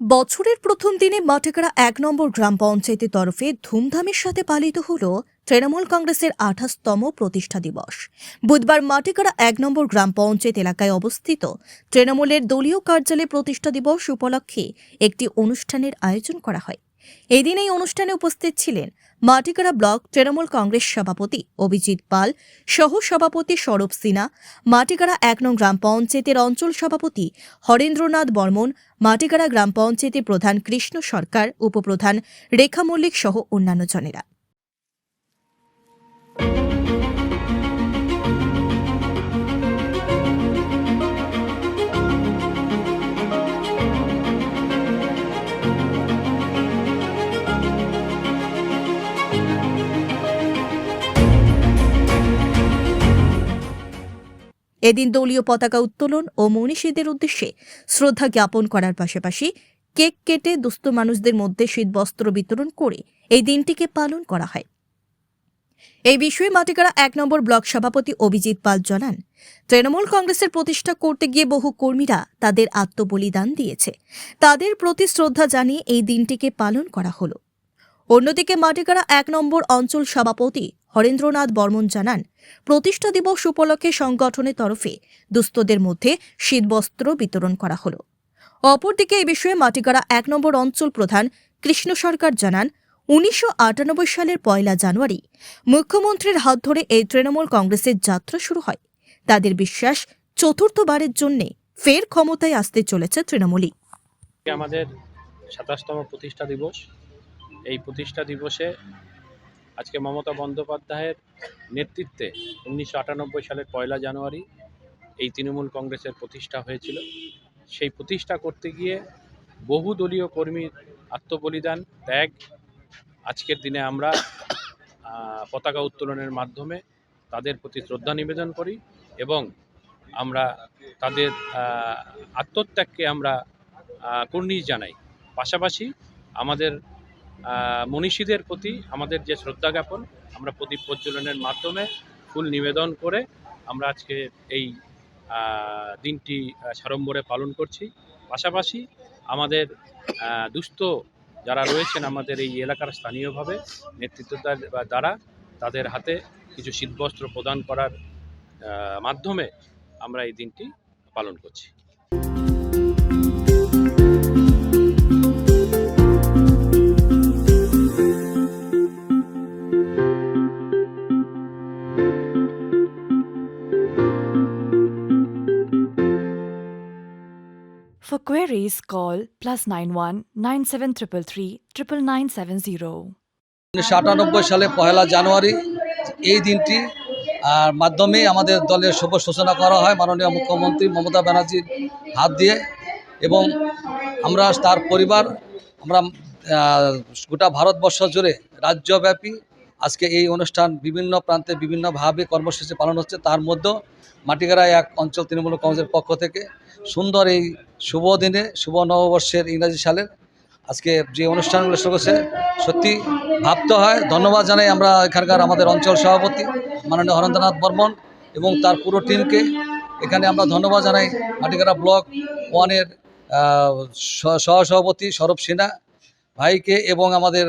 বছরের প্রথম দিনে মাঠেকাড়া এক নম্বর গ্রাম পঞ্চায়েতের তরফে ধুমধামের সাথে পালিত হল তৃণমূল কংগ্রেসের আঠাশতম প্রতিষ্ঠা দিবস। বুধবার মাটিকাড়া এক নম্বর গ্রাম পঞ্চায়েত এলাকায় অবস্থিত তৃণমূলের দলীয় কার্যালয়ে প্রতিষ্ঠা দিবস উপলক্ষে একটি অনুষ্ঠানের আয়োজন করা হয়। এদিন এই অনুষ্ঠানে উপস্থিত ছিলেন মাটিকাড়া ব্লক তৃণমূল কংগ্রেস সভাপতি অভিজিৎ পাল সহ সভাপতি সৌরভ সিনহা, মাটিকাড়া এক নং গ্রাম পঞ্চায়েতের অঞ্চল সভাপতি হরেন্দ্রনাথ বর্মন মাটিগাড়া গ্রাম পঞ্চায়েতের প্রধান কৃষ্ণ সরকার, উপপ্রধান রেখা মল্লিক সহ অন্যান্য জনেরা এদিন দলীয় পতাকা উত্তোলন ও মনীষীদের উদ্দেশ্যে শ্রদ্ধা জ্ঞাপন করার পাশাপাশি কেক কেটে দুস্থ মানুষদের মধ্যে শীতবস্ত্র বিতরণ করে এই দিনটিকে পালন করা হয়। এই বিষয়ে মাটিকাড়া এক নম্বর ব্লক সভাপতি অভিজিৎ পাল জানান, তৃণমূল কংগ্রেসের প্রতিষ্ঠা করতে গিয়ে বহু কর্মীরা তাদের আত্মবলিদান দিয়েছে। তাদের প্রতি শ্রদ্ধা জানিয়ে এই দিনটিকে পালন করা হলো। অন্যদিকে মাটিকাড়া এক নম্বর অঞ্চল সভাপতি হরেন্দ্রনাথ বর্মন জানান, প্রতিষ্ঠা দিবস উপলক্ষে সংগঠনের তরফে দুস্থদের মধ্যে শীতবস্ত্র বিতরণ করা হলো। অপরদিকে এই বিষয়ে মাটিগাড়া এক নম্বর অঞ্চল প্রধান কৃষ্ণ সরকার জানান, উনিশশো আটানব্বই সালের পয়লা জানুয়ারি মুখ্যমন্ত্রীর হাত ধরে এই তৃণমূল কংগ্রেসের যাত্রা শুরু হয়। তাদের বিশ্বাস চতুর্থবারের জন্য ফের ক্ষমতায় আসতে চলেছে তৃণমূলই। আমাদের সাতাশতম প্রতিষ্ঠা দিবস। এই প্রতিষ্ঠা দিবসে আজকে মমতা বন্দ্যোপাধ্যায়ের নেতৃত্বে উনিশশো আটানব্বই সালের পয়লা জানুয়ারি এই তৃণমূল কংগ্রেসের প্রতিষ্ঠা হয়েছিল। সেই প্রতিষ্ঠা করতে গিয়ে বহু দলীয় কর্মীর আত্মবলিদান, ত্যাগ, আজকের দিনে আমরা পতাকা উত্তোলনের মাধ্যমে তাদের প্রতি শ্রদ্ধা নিবেদন করি এবং আমরা তাদের আত্মত্যাগকে আমরা কুর্নিশ জানাই। পাশাপাশি আমাদের মনীষীদের প্রতি আমাদের যে শ্রদ্ধা জ্ঞাপন, আমরা প্রদীপ প্রজ্বলনের মাধ্যমে ফুল নিবেদন করে আমরা আজকে এই দিনটি সাড়ম্বরে পালন করছি। পাশাপাশি আমাদের দুস্থ যারা রয়েছেন আমাদের এই এলাকার স্থানীয়ভাবে নেতৃত্ব দ্বারা তাদের হাতে কিছু শীতবস্ত্র প্রদান করার মাধ্যমে আমরা এই দিনটি পালন করছি। For queries, call plus 91 97333 99970. উনিশশো আটানব্বই সালে পহেলা জানুয়ারি এই দিনটি আর মাধ্যমে আমাদের দলের শুভ সূচনা করা হয় মাননীয় মুখ্যমন্ত্রী মমতা ব্যানার্জির হাত দিয়ে এবং আমরা তার পরিবার আমরা গোটা ভারতবর্ষ জুড়ে রাজ্যব্যাপী আজকে এই অনুষ্ঠান বিভিন্ন প্রান্তে বিভিন্নভাবে কর্মসূচি পালন হচ্ছে। তার মধ্যেও মাটিগাড়ায় এক অঞ্চল তৃণমূল কংগ্রেসের পক্ষ থেকে সুন্দর এই শুভ দিনে, শুভ নববর্ষের ইংরাজি সালের আজকে যে অনুষ্ঠানগুলো শুরু সত্যি ভাবতে হয়, ধন্যবাদ জানাই আমরা এখানকার আমাদের অঞ্চল সভাপতি মাননীয় হরেন্দ্রনাথ বর্মন এবং তার পুরো টিমকে। এখানে আমরা ধন্যবাদ জানাই মাটিকারা ব্লক ওয়ানের সহসভাপতি সৌরভ সিনহা ভাইকে এবং আমাদের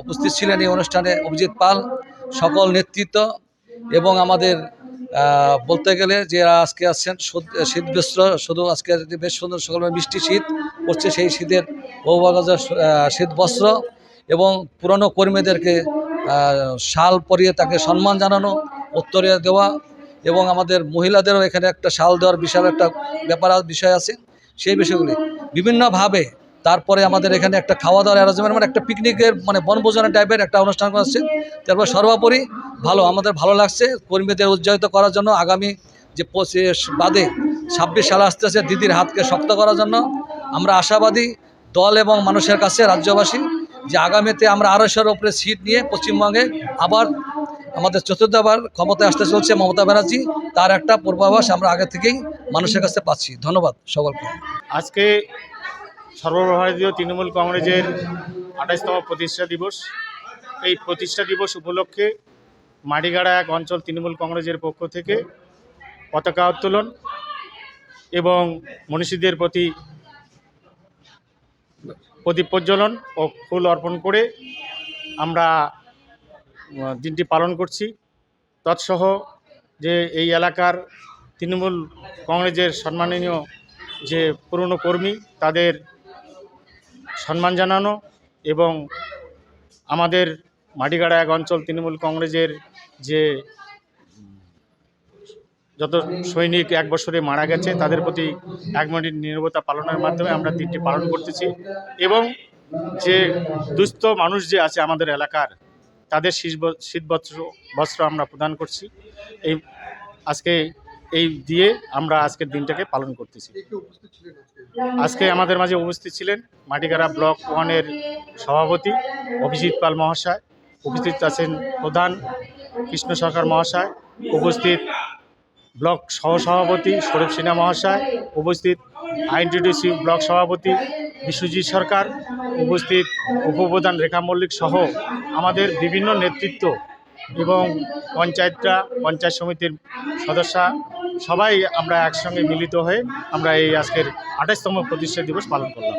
উপস্থিত ছিলেন এই অনুষ্ঠানে অভিজিৎ পাল, সকল নেতৃত্ব এবং আমাদের বলতে গেলে যে আজকে আসছেন শীত- বস্ত্র শুধু আজকে বেশ সুন্দর সকল মিষ্টি শীত পড়ছে সেই শীতের বহুভাগা শীত বস্ত্র এবং পুরনো কর্মীদেরকে শাল পরিয়ে তাকে সম্মান জানানো, উত্তরে দেওয়া এবং আমাদের মহিলাদেরও এখানে একটা শাল দেওয়ার বিশাল একটা ব্যাপার বিষয় আছে। সেই বিষয়গুলি বিভিন্নভাবে তারপরে আমাদের এখানে একটা খাওয়া দাওয়ার অ্যারেঞ্জমেন্ট মানে একটা পিকনিকের মানে বনভোজনের টাইপের একটা অনুষ্ঠান করছে তারপর সর্বোপরি ভালো, আমাদের ভালো লাগছে। কর্মীদের উজ্জয়িত করার জন্য আগামী যে পঁচিশ বাদে ছাব্বিশ সালে আসতে আসতে দিদির হাতকে শক্ত করার জন্য আমরা আশাবাদী দল এবং মানুষের কাছে, রাজ্যবাসী, যে আগামীতে আমরা আড়াইশোর ওপরে সিট নিয়ে পশ্চিমবঙ্গে আবার আমাদের চতুর্থবার ক্ষমতায় আসতে চলছে মমতা ব্যানার্জি। তার একটা পূর্বাভাস আমরা আগে থেকেই মানুষের কাছে পাচ্ছি। ধন্যবাদ সকলকে। আজকে সর্বভারতীয় তৃণমূল কংগ্রেসের আঠাশতম প্রতিষ্ঠা দিবস। এই প্রতিষ্ঠা দিবস উপলক্ষে মাটিগাড়া এক অঞ্চল তৃণমূল কংগ্রেসের পক্ষ থেকে পতাকা উত্তোলন এবং মনীষীদের প্রতি প্রদীপ প্রজ্বলন ও ফুল অর্পণ করে আমরা দিনটি পালন করছি। তৎসহ যে এই এলাকার তৃণমূল কংগ্রেসের সম্মাননীয় যে পুরনো কর্মী, তাদের সম্মান জানানো এবং আমাদের মাটিগাড়া এক অঞ্চল তৃণমূল কংগ্রেসের যে যত সৈনিক এক বছরে মারা গেছে, তাদের প্রতি এক মিনিট নিরবতা পালনের মাধ্যমে আমরা দিনটি পালন করতেছি এবং যে দুস্থ মানুষ যে আছে আমাদের এলাকার, তাদের শীত বস্ত্র বস্ত্র আমরা প্রদান করছি। এই আজকে এই দিয়ে আমরা আজকের দিনটাকে পালন করতেছি। আজকে আমাদের মাঝে উপস্থিত ছিলেন মাটিগাড়া ব্লক ওয়ানের সভাপতি অভিজিৎ পাল মহাশয়, উপস্থিত আছেন প্রধান কৃষ্ণ সরকার মহাশয়, উপস্থিত ব্লক সহসভাপতি সৌরভ সিনহা মহাশয়, উপস্থিত আইনটিডিসি ব্লক সভাপতি বিশ্বজিৎ সরকার, উপস্থিত উপপ্রধান রেখা মল্লিক সহ আমাদের বিভিন্ন নেতৃত্ব এবং পঞ্চায়েতরা, পঞ্চায়েত সমিতির সদস্যা সবাই আমরা একসঙ্গে মিলিত হয়ে আমরা এই আজকের আঠাশতম প্রতিষ্ঠা দিবস পালন করলাম।